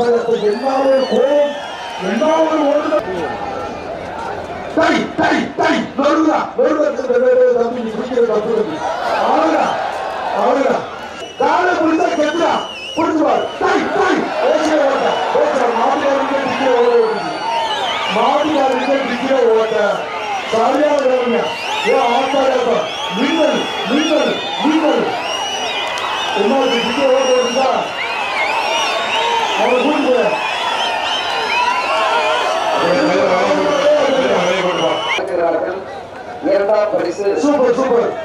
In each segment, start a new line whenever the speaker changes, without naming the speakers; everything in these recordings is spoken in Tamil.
ஆட்டத்தை என்ன ஒரு கோபம் என்ன ஒரு ஓடுதல் தை தை தை நொறுங்கா நொறுங்க தம்பி நீ குடிக்கிற தப்பு தம்பி. அவனுடா அவனுடா காலை பிடிச்சா கெட்டுடா. ஓட்ட ஓட ஓட்ட. சரியா விடுங்க என்ன டிக்கிற ஓட ஓடுதா அவன் கூட்டு போய்
வழங்குகிறார்கள். இரண்டாம் பரிசு
சூப்பர்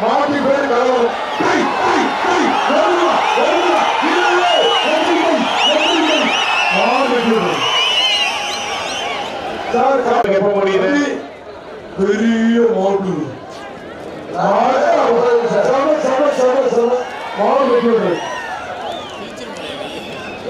மாற்றி பேர் கலவரம் டை, டை, டை,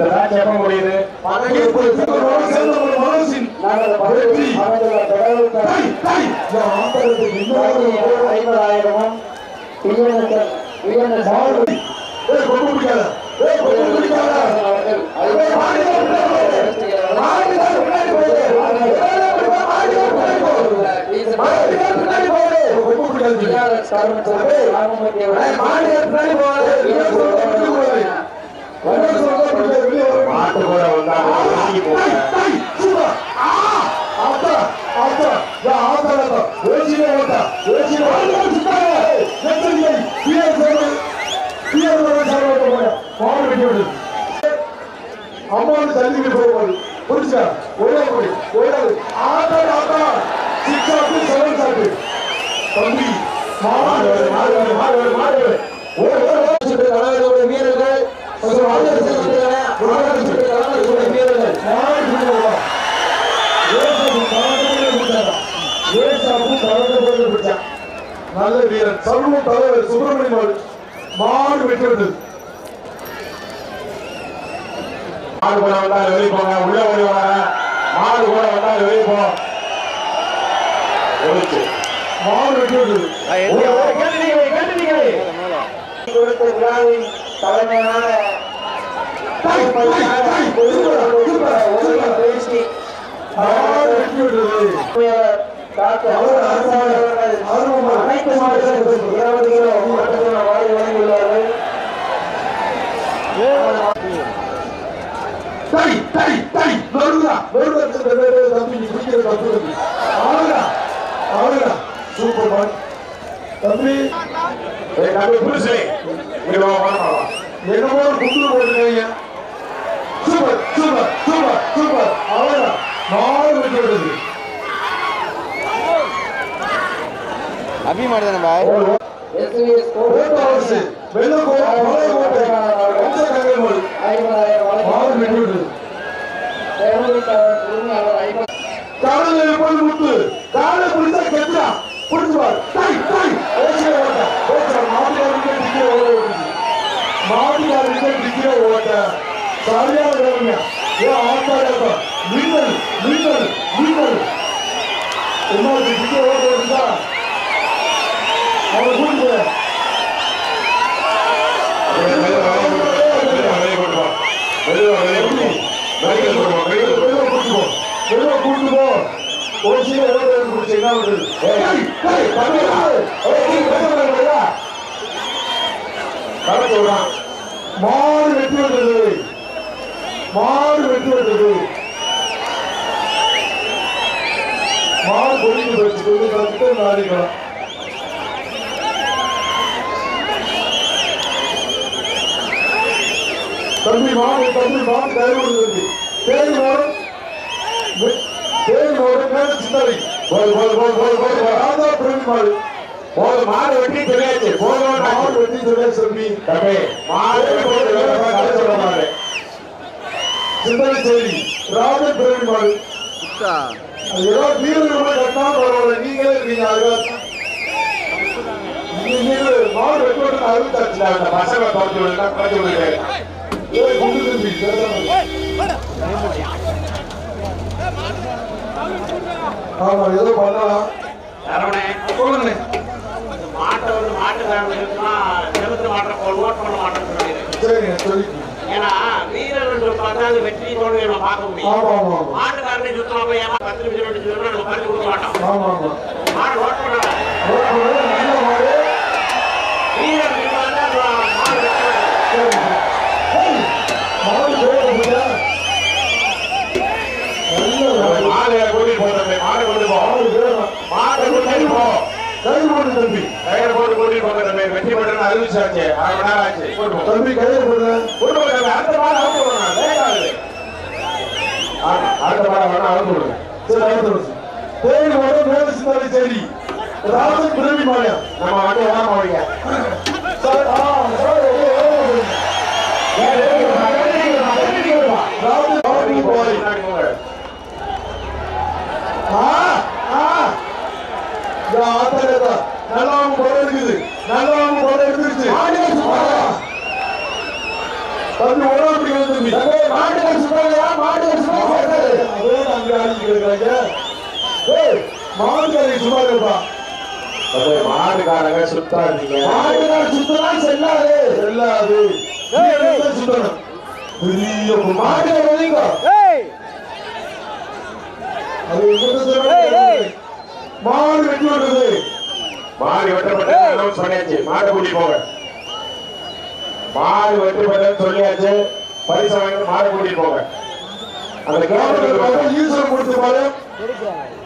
இந்த மேட்ச் எப்ப முடியுது?
ஐம்பதாயிரமும் பிஎன்எஸ்எல்
மாட்டு கூட.
அம்மாவுக்கு தள்ளிக்கிட்டு போகும்போது புரிச்சா ஒரே முடி ஒரே ஆட்டா ஆட்டா சிக்ஸ் ஆட்டு செவன் ஆட்டு தம்பி மாடு மாடு மாடு மாடு ஓடு.
கழகத்துடைய வீரர்கள்
நல்ல வீரன் சர்வ தலைவர் சுப்பிரமணிய மாடு மாடு வெற்றி விட்டது
மாடு கூட வந்தா வெளியே போங்க உள்ள ஓடி வாங்க மாடு கூட வந்தா வெளியே போ
மாடு வெற்றி விட்டது
தலைமையான பேசி அனைத்து மாடுகளுக்கும் இருபது கிலோ மட்டும் வாரி வழங்கியுள்ளார்கள்
டை டை டை நொறுங்கா நொறுங்க தம்பி நீ குடிக்கிற தப்பு தம்பி சூப்பர் தம்பி
எனக்கு புரிசலை
என்னமோ குண்டு போட்டுருக்கீங்க. Super super super super. அவ்வளோ நாலு விட்டு
வருது அபி மாடுதான பாய்?
எஸ்விஎஸ்
கோட்டை அரசு வெள்ள கோட்டை மலை கோட்டை அந்த கங்கை மொழி
50000 வலை
காலையில் போய் முத்து காலை பிடிச்சா கெட்டா பிடிச்சு பாரு. Tie tie okay. மாட்டுக்காரங்க டிக்கிற ஓட ஓட்ட சரியா விடுங்க ஏ ஆட்டாடா மின்னல் மின்னல் மின்னல் என்ன டிக்கிற ஓட ஓடுதா அவன் கூட்டு
வெளியே வா, வெளியே கொண்டு வா. வெளியே கொண்டு வா, வெளியே கொண்டு வா.
வெளியே மாடு மாடு மாடு கத்து நாடிக்கலாம் தம்பி மாடு தம்பி மாடு தயவு தேடி மாடு. தேடி மாடு மேல சிந்தாரி
போய், போய், போய், போய், போய், போய்.
மாடு
மாடு வெட்டி
மாடு சொல்லியா சொல்லி
தம்பி மாடு சொல்ல மாடு
சிந்தனை செய்தி. ராஜன் பிறவி மாடு. ஏதோ கட்டினா பரவாயில்ல. நீங்களே இருக்கீங்க மாடு
அந்த பசங்களை விடுங்க விடுங்க.
ஆமா ஏதோ பண்ணலாம். சொல்லுங்க
மாட்டை வந்து மாட்டுக்காரங்க இருக்குன்னா செலுத்து மாட்டை நோட் பண்ண
சொல்லி
ஏன்னா வீரர்கள் பார்த்தா அது வெற்றி தோல்வியை நம்ம பார்க்க முடியும். மாட்டுக்காரனை சுத்தமா போய் ஏமா பத்து நிமிஷம் ரெண்டு நிமிஷம் நம்ம பறிச்சு கொடுக்க மாட்டோம். மாடு நோட் பண்ண
மாடு.
கூட்டிட்டு போ. மாடு கொண்டு போ.
மாடு வேணும்.
மாடு கூட்டிட்டு போ
கை போடு தம்பி.
கயிறு போட்டு கூட்டிட்டு போங்க தம்பி வெற்றி பெற்று அறிவிச்சாச்சு. அரை மணி நேரம் ஆச்சு.
தம்பி கையை போடுற
கூட்டு போ தம்பி. அடுத்த மாடு அவுத்து விடுங்க லேட் ஆகுது ஆமா, அடுத்த மாடு வேணா அவுத்து விடுங்க
சரி தேடி வர மேல சிந்தாரி சரி ராஜன் பிறவி மாயா
நம்ம வண்டி என்ன போவீங்க
சார் ஆ சார் ராஜன் பிறவி போய் ஆ ஆ யா ஆத்தரதா நல்லவங்க போட இருக்குது நல்லவங்க போட எடுத்துருச்சு. தம்பி ஓடாமடி வந்து மாட்டுக்கு சுத்தலையா மாட்டுக்கு சுத்தலையா அதே அங்க ஆடிட்டு இருக்காங்க ஏய் மாட்டுக்காரி சும்மா இருப்பா
தம்பி, மாடுக்காரங்க சுத்தா இருந்தீங்க
சுத்தலாம் செல்லாது. செல்லாது சுத்தணும் பெரிய மாட்டுக்காரி வரீங்க
ஏய்!
அது மாடு வெட்டி விடுறது
மாடு வெட்டப்பட்டு அனௌன்ஸ் பண்ணியாச்சு மாடு கூட்டி போங்க. மாடு வெட்டப்பட்டு சொல்லியாச்சு. பரிசு வாங்கி மாடு கூட்டி போங்க. அந்த கேமரா
ஈஸ்வரன் கொடுத்த பாரு.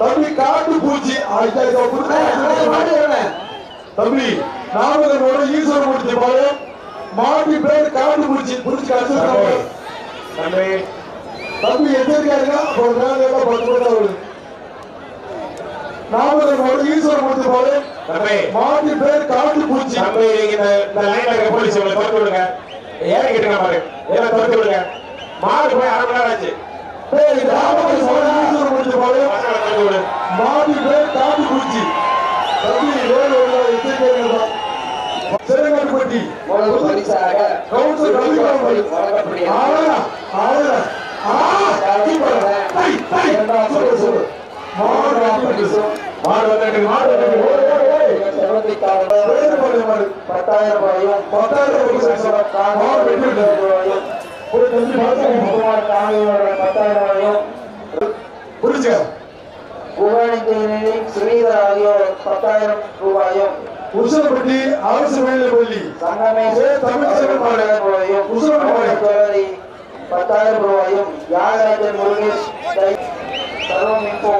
தம்பி காட்டு பூச்சி. தம்பி நாமதனோட ஈஸ்வரன் கொடுத்த பாரு. மாட்டி பேர் காட்டு பூச்சி. புடிச்சு கடிச்சிருக்காங்க
தம்பி.
தம்பி. அப்போ மேல எல்லாம் பத்து பேர் அவரு நாமதனோட ஈஸ்வரன் கொடுத்த பாரு
தம்பி.
மாட்டி பேர் காட்டு பூச்சி
தம்பி இந்த இந்த லைன்ல இருக்க போலீஸ் இவங்களை துரத்து விடுங்க. பாரு. எல்லாம் துரத்து விடுங்க? மாடு போய் அரை மணி நேரம் ஆச்சு.
பேர் ராமகிருஷ்ணன் ஈஸ்வரன் கொடுத்த பாரு
பசங்களை துரத்து விடு.
மாடி பேர் காட்டு பூச்சி தம்பி வேறு ஒரு எதிர்க்காருங்க சிறங்கல்பட்டி
முதல் பரிசாக
கவுன்சிலர். ரவிக்குமார்
வழங்கப்படுகிறது.
ஆளா ஆளா ஆ keeper tie tie super super மாடு
மாடு வந்துட்டு மாடு வந்துட்டு ஓடு, ஓடு, ஓடு.
வேறு மாடு மாடு
பத்தாயிரம் ரூபாயும்
பத்தாயிரம் ரூபாய் மாடு வெட்டி
ரூபாயும்
ஒரு தம்பி பார்த்து
முத்துமார் காணியோட பத்தாயிரம் ரூபாயும்
புரிஞ்சா
புகழேந்தி சுரீதர் ஆகியோர் பத்தாயிரம் ரூபாயும்
உசலப்பட்டி அரசு மேல்நிலைப் பள்ளி
சங்கமே ரூபாயும் பத்தாயிரம் ரூபாயும் யாகராஜன் முருகேஷ் சர்வம் இப்போ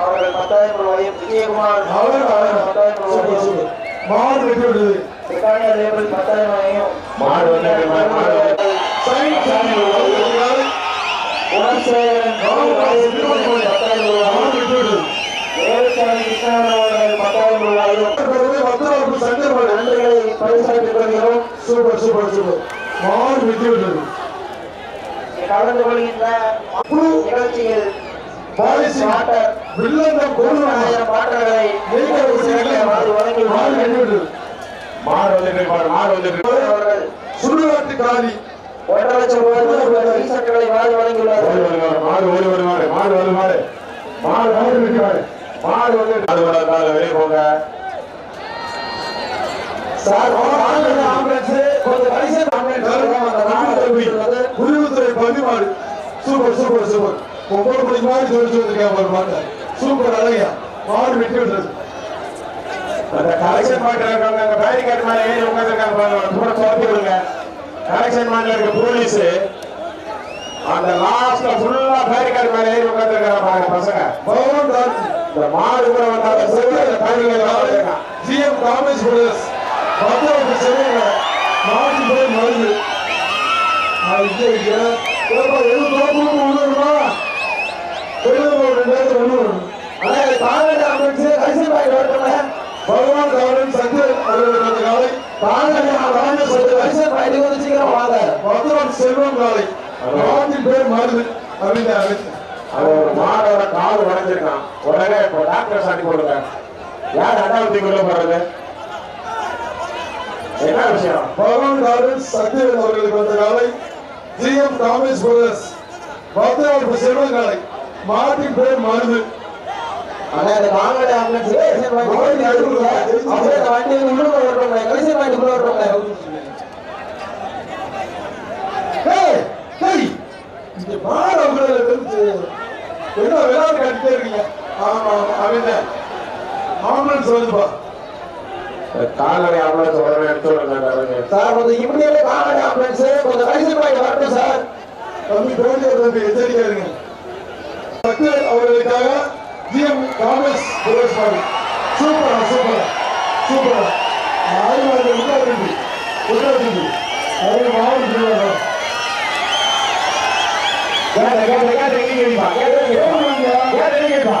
அவர்கள் பத்தாயிரம். ரூபாயும் விஜயகுமார்
அவர்
பத்தாயிரம் ரூபாயும்
மாடு வெட்டி விடுது
பிரிட்டானியா லேபிள் பத்தாயிரம் ரூபாயும்
மாடு
குணசேகரன் பத்தாயிரம் ரூபாயும் தேவசாமி கிருஷ்ணன் அவர்கள் பத்தாயிரம் ரூபாயும் நன்றிகளை பரிசாற்றிக் கொள்கிறோம்.
Super super super. மாடு வெட்டி விடுது
கலந்து கொள்கின்ற நிகழ்ச்சியில்
பாலிசி
வாட்டர்
மாடு
வழங்கி
பாரு மாடு வந்துட்டு
அவர்கள்
சுடுகாட்டு காளி
ஒன்றரை லட்சம் ரூபாய் டீசர்ட்களை வாரி
வருவாரு மாடு ஓடி வருவாரு மாடு வருவாரு மாடு மாடு வந்து மாடு வளர்ந்தாலும் வெளியே போங்க
சார் ஆம்புலன்ஸ் கொஞ்சம் பரிசு குருவுத்துறை பதிமாடு சூப்பர் சூப்பர் சூப்பர் ஒவ்வொரு மணி மாதிரி சொல்லி சொல்லிருக்கேன் ஒரு மாட்டை சூப்பர் அழகியா மாடு வெட்டி விடுறது.
அந்த கலெக்ஷன் பாயிண்ட் இருக்காங்க அந்த பேரிகேட் மேல ஏறி உட்காந்துருக்காங்க பாருங்க. தூர துரத்தி விடுங்க. கலெக்ஷன் பாயிண்ட்ல இருக்க போலீஸ். அந்த லாஸ்ட்ல ஃபுல்லா பேரிகேட் மேல ஏறி உட்காந்துருக்காங்க பாருங்க பசங்க. இந்த மாடு கூட அந்த பேரிகேட்
ஜிஎம் காமேஷ் பிரதர்ஸ் பத்தாவது சென்னையில மாட்டு பேர் மருந்து. ஐயா எது தோப்பு விழுணுமா வெளியே ஒரு ரெண்டு நேரத்தில் ஒன்று வரணும்
ஆனால் தாழ்ந்த அமைச்சு லைசன் பாய் வரட்டுமே
பகவான் காவலன் சந்திரன் அவர்களுக்கு அந்த காலை செல்வம் காலை மாட்டின் பேர் மருது அப்படின்னு அறிவித்தார்.
மாடோட கால் உடைஞ்சிருக்கான் உடனே இப்போ டாக்டர் சாட்டி போடுங்க யார் ரெண்டாவது கொள்ள போறது என்ன விஷயம்
பகவான் காவலன் சந்திரன் அவர்களுக்கு வந்த காலை ஜி எம் காமேஷ் பிரதர்ஸ் பத்திரம் செல்வம் காலை மாட்டின் பேர் மருது ஏய், ஏய், இங்க பாரு அவங்கள வந்து என்ன விளையாட்டு கட்டிட்டே இருக்கீங்க? ஆமா அவங்க ஆம்புலன்ஸ் வருதுப்பா.
கால்நடை ஆம்புலன்ஸ் உடனே எடுத்து விடுங்க
தம்பி பேருந்து தம்பி எச்சரிக்கை இருங்க சக்தி அவர்களுக்காக ஜிஎம் காமேஷ் புரஸ்காரம் சூப்பரா சூப்பரா சூப்பரா ஆறு மாதம் உட்கார்ந்து உட்கார்ந்து அவங்க சூப்பரா சூப்பரா
கேட்ட கேட்ட கேட்ட நீங்க வைப்பா கேட்ட நீங்க வைப்பா.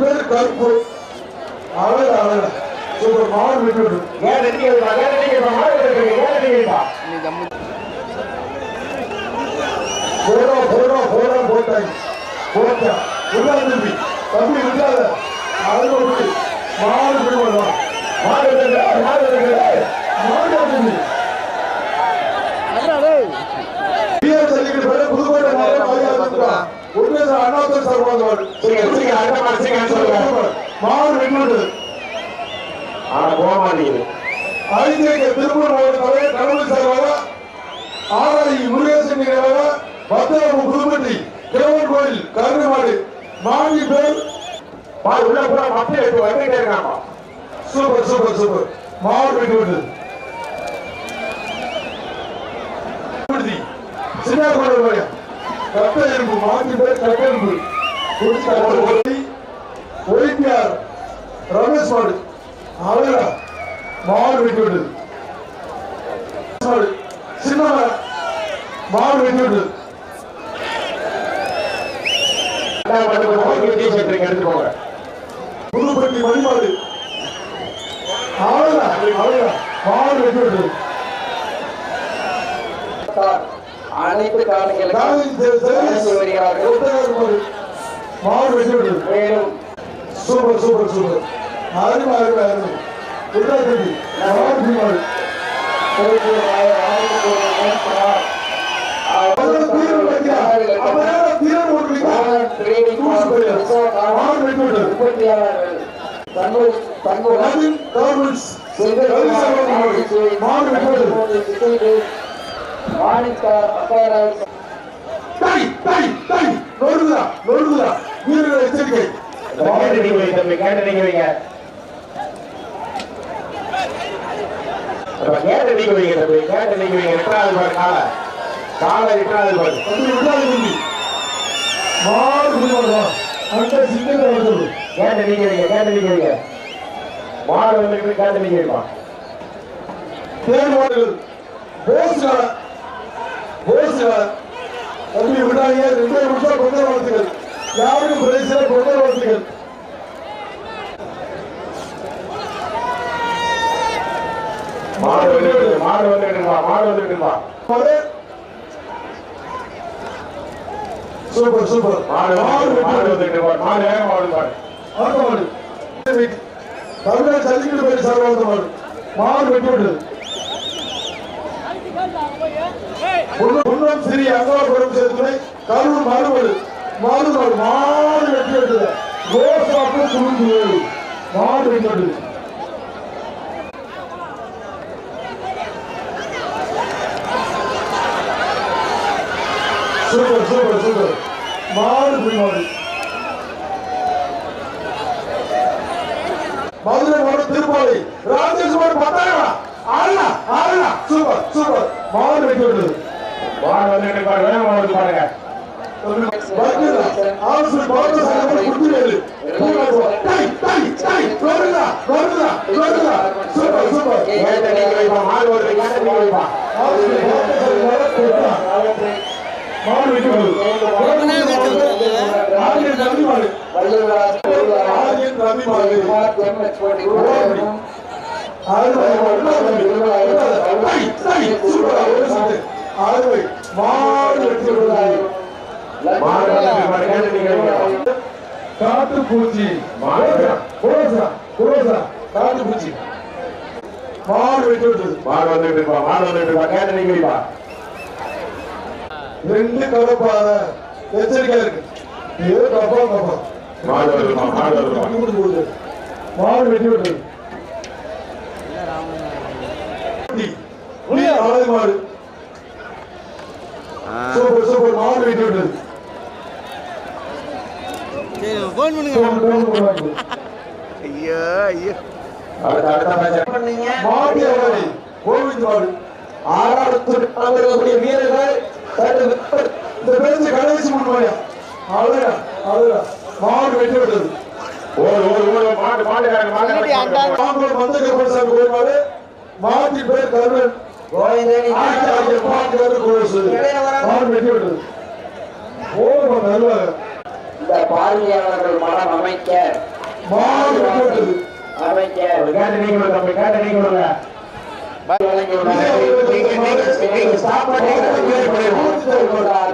பேர் கருப்பு அழகு அழகு சூப்பர் மாவட்ட விட்டு விட்டு
நீங்க நீங்க நீங்க
போட்டாங்க போட்டா விடாத தம்பி தம்பி விடாத அழுக விட்டு மாடு விட வருவான்
மாடு மாடு
மாடு. ஐந்தியக்க திருப்பூர் மாவட்ட தலைவர் கடவுள் சார்பாக ஆராய் முருகேசன் பத்திரம் புதுப்பட்டி கிழவன் கோயில் கருணமாடு மாங்கி பேர்.
உள்ள பூரா மத்திய எடுத்து வந்துட்டே
சூப்பர் சூப்பர் சூப்பர். மாவட்ட வெட்டி விட்டு சின்ன கோயில் கட்ட இரும்பு மாங்கி பேர் கட்ட எறும்பு குறிச்சி ரமேஷ் மாடு. அழகா. மாடு விட்டு சின்ன
ரெண்டாவது மாட்டு எடுத்துட்டு போங்க
புதுப்பட்டி விட்டு
அனைத்து
சர்வீஸ்
வருகிறார்கள். மேலும்
சூப்பர் சூப்பர் சூப்பர். அருமை அருமை அருமை. தம்பி மாடு மாடு
திருப்பூர் மாவட்ட ஆணையர் நேசனார்
அதெல்லாம் தீரம் வைக்கிறான் அப்ப ஏன் தீரம் போட்டுருக்கீங்க
ட்ரேடிங்
மாடு வெட்டி விட்டு
உற்பத்தியாளர்கள் மாணிக்கார் அப்பாராய்
டை டை டை நொறுங்குதா நொறுங்குதா வீரர்கள் எச்சரிக்கை.
கேட்டு நீங்க வைங்க கேட்டு நீங்க வைங்க. கேட்டு நீங்க வைங்க தம்பி கேட்டு நீங்க வைங்க. ரெண்டாவது பாரு காலை. காலை ரெண்டாவது பாரு.
மாடு குடிமாடுவா அந்த வருது
கேட்டு நீங்க வைங்க கேட்டு நீங்க வைங்க மாடு வந்து கேட்டு நீங்க வைப்பா
தேர் மாடுகள் போஸ்கால போஸ்கால தம்பி விடாதீங்க. ரெண்டே நிமிஷம் கொண்டே வாழ்த்துக்கள் யாருக்கும் பிரச்சனை கொண்டே வாழ்த்துக்கள்
மாடு வந்து மாடு வந்து மாடு வந்து
மாடு. Super super.
மாடு
மாடு
வந்து மாடு மாடு பாரு
ஆட்டமாடு தமிழக ஜல்லிக்கட்டு பயிர் சார்பாக மாடு மாடு முன்னம் சிறிய அங்கவாபுரம் சேர்த்துறை கரூர் மாறுபாடு மாறுபாடு மாடு வெட்டி ரோசாப்பு துணிந்து மாடு வெட்டி சூப்பர் சூப்பர் சூப்பர். மாடு புரிமாடு மதுரை மாவட்டம் திருப்பாலை ராஜேஷ் மாடு பத்தாயிரம் ஆறுனா ஆறுனா. Super super. மாவட்டம் வெற்றி விட்டது
மாடு வந்து பாருங்க வேகமா பாருங்க கேட்டு நீங்க வைப்பா மாடு வருது கேட்டு நீங்க வைப்பா
மாடு சுத்து. அறுவை. மாடு வெற்றி
கேட்டு நீங்க வைங்க.
காட்டுப்பூச்சி
மாடு.
வெற்றி விட்டது
மாடு வந்துட்டு இருப்பா மாடு வந்துட்டு இருப்பா கேட்டு நீங்க
ரெண்டு கலப்பாத எச்சரிக்கையா இருக்கு. ஏதோ கப்பா கப்பா
மாடு வருதுமா மாடு வருதுமா
முடிஞ்சு போகுது மாடு வெட்டி விட்டது புலி, ஆளை மாடு சூப்பர் சூப்பர் மாடு வெட்டி விட்டது
சரி ஃபோன் பண்ணுங்க
போன், போன்
ஐயோ ஐயோ
அடுத்த அடுத்த மேட்ச்
பண்ணீங்க
மாடு அவரை கோவிந்த் மாடு ஆறாவது தலைவர்களுடைய வீரர்கள் இந்த பேருந்து கடைசி முன்மாடியா அழகா அழகா மாடு வெட்டி விட்டது
ஓடு ஓடு ஓடு. மாடு மாடுக்காரங்க மாடு
மாங்குளம் மந்த கருப்பசாமி கோயில் மாடு மாட்டின் பேர் பாட்டு வந்து மாடு ஓடுமா நல்ல
இந்த பார்வையாளர்கள் மனம் அமைக்க
மாடு வெட்டி விட்டது
அமைக்க
கேட்டு நீங்க கேட்டு நீங்க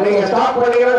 நீங்க ஸ்டாப் பண்ணீங்கன்னா